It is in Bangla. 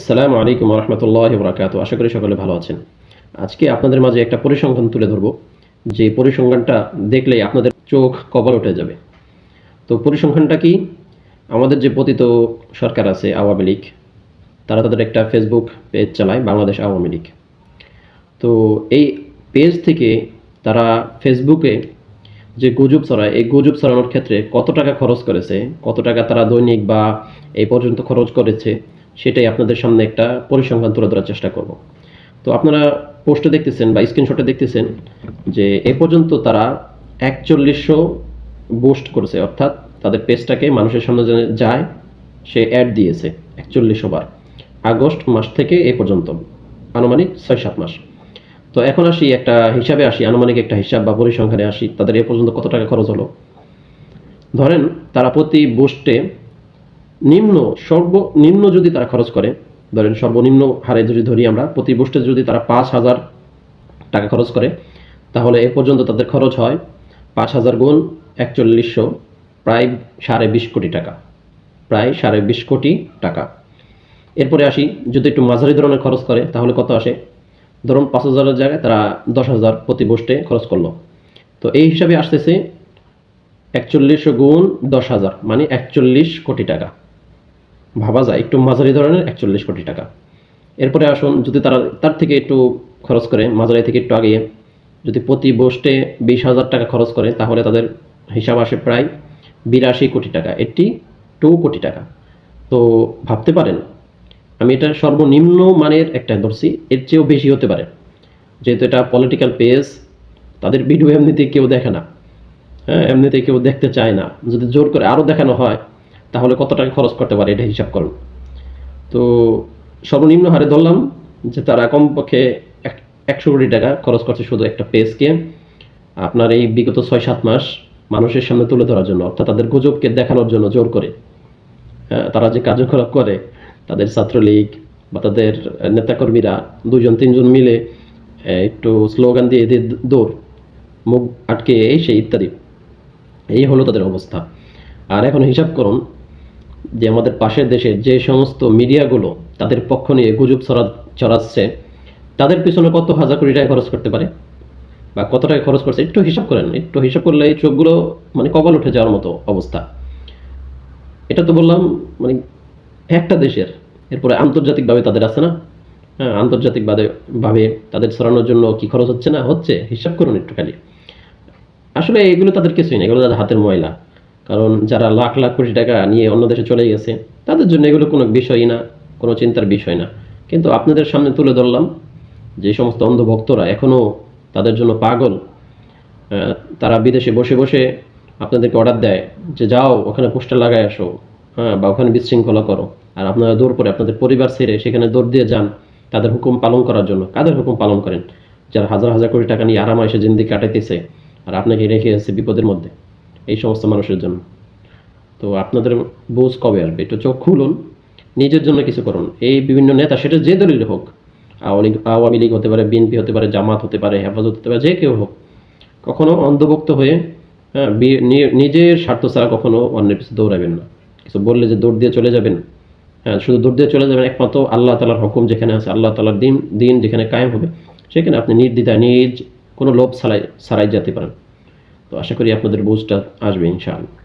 আসসালামু আলাইকুম রহমতুল্লাহ বরাকাত আশা করি সকলে ভালো আছেন। আজকে আপনাদের মাঝে একটা পরিসংখ্যান তুলে ধরবো। যে পরিসংখ্যানটা দেখলেই আপনাদের চোখ কবর উঠে যাবে। তো পরিসংখ্যানটা কি? আমাদের যে পতিত সরকার আছে আওয়ামী লীগ, তারা তাদের একটা ফেসবুক পেজ চালায়, বাংলাদেশ আওয়ামী লীগ। তো এই পেজ থেকে তারা ফেসবুকে যে গুজব ছড়ায়, এই গুজব ছড়ানোর ক্ষেত্রে কত টাকা খরচ করেছে, কত টাকা তারা দৈনিক বা এই পর্যন্ত খরচ করেছে সেটাই আপনাদের সামনে একটা পরিসংখ্যান তুলে ধরার চেষ্টা করব। তো আপনারা পোস্টে দেখতেছেন বা স্ক্রিনশটে দেখতেছেন যে এ পর্যন্ত তারা একচল্লিশশো বুস্ট করেছে, অর্থাৎ তাদের পেজটাকে মানুষের সামনে যায়, সে অ্যাড দিয়েছে একচল্লিশশো বার। আগস্ট মাস থেকে এ পর্যন্ত, আনুমানিক ছয় সাত মাস। তো এখন আসি একটা হিসাবে আসি, আনুমানিক একটা হিসাব বা পরিসংখ্যানে আসি, তাদের এ পর্যন্ত কত টাকা খরচ হলো? ধরেন তারা প্রতি বুস্টে নিম্ন সর্বনিম্ন যদি তারা খরচ করে, ধরেন সর্বনিম্ন হারে যদি ধরি আমরা, প্রতি বুস্টে যদি তারা পাঁচ হাজার টাকা খরচ করে, তাহলে এ পর্যন্ত তাদের খরচ হয় পাঁচ হাজার গুণ একচল্লিশশো, প্রায় সাড়ে বিশ কোটি টাকা। প্রায় সাড়ে বিশ কোটি টাকা। এরপরে আসি, যদি একটু মাঝারি ধরনের খরচ করে, তাহলে কত আসে? ধরুন পাঁচ হাজারের জায়গায় তারা দশ হাজার প্রতি বুস্টে খরচ করল। তো এই হিসাবে আসতেছে একচল্লিশশো গুণ দশ হাজার মানে একচল্লিশ কোটি টাকা। ভাবা যায়, একটু মাঝারি ধরনের একচল্লিশ কোটি টাকা। এরপরে আসুন, যদি তারা, তার থেকে একটু খরচ করে, মাঝারি থেকে একটু আগিয়ে যদি প্রতি বোস্টে বিশ হাজার টাকা খরচ করে, তাহলে তাদের হিসাব আসে প্রায় বিরাশি কোটি টাকা, এটি টু কোটি টাকা। তো ভাবতে পারেন, আমি এটা সর্বনিম্ন মানের একটা ধরছি, এর চেয়েও বেশি হতে পারে। যেহেতু এটা পলিটিক্যাল পেজ, তাদের ভিডিও এমনিতে কেউ দেখে না। হ্যাঁ এমনিতে কেউ দেখতে চায় না। যদি জোর করে আরও দেখানো হয় তাহলে কত টাকা খরচ করতে পারে এটা হিসাব করুন তো সর্বনিম্ন হারে ধরলাম যে তারা কমপক্ষে এক- একশো কোটি টাকা খরচ করছে শুধু একটা পেজকে আপনার এই বিগত ছয় সাত মাস মানুষের সামনে তুলে ধরার জন্য অর্থাৎ তাদের গুজবকে দেখানোর জন্য জোর করে। হ্যাঁ, তারা যে কার্যকলাপ করে তাদের ছাত্রলীগ বা তাদের নেতাকর্মীরা দুজন তিনজন মিলে একটু স্লোগান দিয়ে দিয়ে দৌড় মুখ আটকে এই সেই ইত্যাদি। এই হলো তাদের অবস্থা। আর এখন হিসাব করুন যে আমাদের পাশের দেশে যে সমস্ত মিডিয়াগুলো তাদের পক্ষ নিয়ে গুজব ছড়া ছড়াচ্ছে, তাদের পিছনে কত হাজার কোটি টাকা খরচ করতে পারে? বা কত টাকা খরচ করছে? একটু হিসাব করেন। একটু হিসাব করলে এই চোখগুলো মানে কপাল উঠে যাওয়ার মতো অবস্থা। এটা তো বললাম মানে একটা দেশের, এরপরে আন্তর্জাতিকভাবে তাদের আছে না? হ্যাঁ আন্তর্জাতিকভাবে, ভাবে তাদের ছড়ানোর জন্য কি খরচ হচ্ছে না? হচ্ছে, হিসাব করুন একটু খালি আসলে এগুলো তাদের কিছুই না, এগুলো তাদের হাতের ময়লা। কারণ যারা লাখ লাখ কোটি টাকা নিয়ে অন্য দেশে চলে গেছে, তাদের জন্য এগুলো কোনো বিষয়ই না, কোনো চিন্তার বিষয় না। কিন্তু আপনাদের সামনে তুলে ধরলাম যে সমস্ত অন্ধভক্তরা এখনও তাদের জন্য পাগল। তারা বিদেশে বসে বসে আপনাদেরকে অর্ডার দেয় যে যাও, ওখানে পোস্টার লাগায় আসো হ্যাঁ বা ওখানে বিশৃঙ্খলা করো। আর আপনারা দৌড় করে আপনাদের পরিবার ছেড়ে সেখানে দৌড় দিয়ে যান তাদের হুকুম পালন করার জন্য। কাদের হুকুম পালন করেন? যারা হাজার হাজার কোটি টাকা নিয়ে আরামে এসে জিন্দি কাটাইতেছে, আর আপনাকে রেখে আছে বিপদের মধ্যে। এই সমস্ত মানুষের জন্য। তো আপনাদের বুঝ কবে আসবে? একটু চোখ খুলুন, নিজের জন্য কিছু করুন। এই বিভিন্ন নেতা, সেটা যে দলীয় হোক, আওয়ামী লীগ আওয়ামী লীগ হতে পারে, বিএনপি হতে পারে, জামাত হতে পারে, হেফাজত হতে পারে, যে কেউ হোক, কখনো অন্ধভুক্ত হয়ে হ্যাঁ নিজের স্বার্থ ছাড়া কখনো অন্যের পিছু দৌড়াবেন না। কিছু বললে যে দৌড় দিয়ে চলে যাবেন হ্যাঁ শুধু দৌড় দিয়ে চলে যাবেন, একমাত্র আল্লাহ তালার হুকুম যেখানে আছে, আল্লাহ তালার দিন দিন যেখানে কায়েম হবে, সেখানে আপনি নির্দ্বিধায়, নিজ কোনো লোভ ছাড়াই ছাড়াই যেতে পারেন। তো আশা করি আপনাদের বুঝটা আসবে ইনশাআল্লাহ।